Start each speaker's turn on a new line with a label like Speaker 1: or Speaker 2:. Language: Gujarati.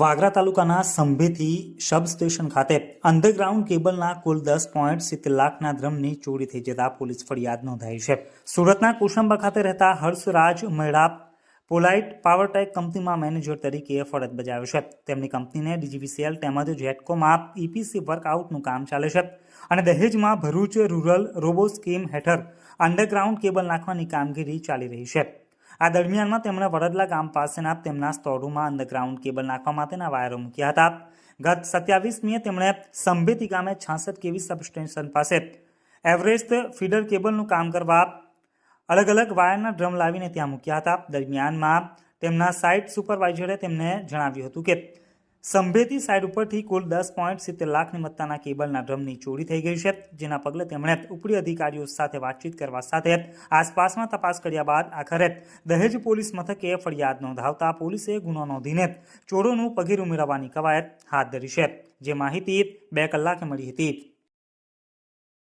Speaker 1: વાગરા તાલુકાના સંભેથી સબસ્ટેશન ખાતે અંડરગ્રાઉન્ડ કેબલના કુલ દસ પોઈન્ટ સિત્તેર લાખના ધ્રમની ચોરી થઈ જતા પોલીસ ફરિયાદ નોંધાઈ છે. સુરતના કુશંબા ખાતે રહેતા હર્ષરાજ મેળાપ પોલાઇટ પાવરટેક કંપનીમાં મેનેજર તરીકે ફરજ બજાવે છે. તેમની કંપનીને ડીજીવીસીએલ તેમજ જેટકોમાં ઈપીસી વર્કઆઉટનું કામ ચાલે છે અને દહેજમાં ભરૂચ રૂરલ રોબો સ્કીમ હેઠળ અંડરગ્રાઉન્ડ કેબલ નાખવાની કામગીરી ચાલી રહી છે. આ દરમિયાનમાં તેમણે વડદલા ગામ પાસેના તેમના સ્ટોરરૂમમાં અંડરગ્રાઉન્ડ કેબલ નાખવા માટેના વાયરો મૂક્યા હતા. ગત સત્યાવીસમીએ તેમણે સંભેતી ગામે છાસઠ કેવી સબસ્ટેશન પાસે એવરેસ્ટ ફીડર કેબલનું કામ કરવા અલગ અલગ વાયરના ડ્રમ લાવીને ત્યાં મૂક્યા હતા. દરમિયાનમાં તેમના સાઇટ સુપરવાઇઝરે તેમને જણાવ્યું હતું કે સંભેતી સાઇડ ઉપરથી કુલ દસ પોઈન્ટ સિત્તેર લાખની મત્તાના કેબલના ડ્રમની ચોરી થઈ ગઈ છે. જેના પગલે તેમણે ઉપરી અધિકારીઓ સાથે વાતચીત કરવા સાથે આસપાસમાં તપાસ કર્યા બાદ આખરે દહેજ પોલીસ મથકે ફરિયાદ નોંધાવતા પોલીસે ગુનો નોંધીને ચોરોનું પગીરું મેળવવાની કવાયત હાથ ધરી છે. જે માહિતી બે કલાકે મળી હતી.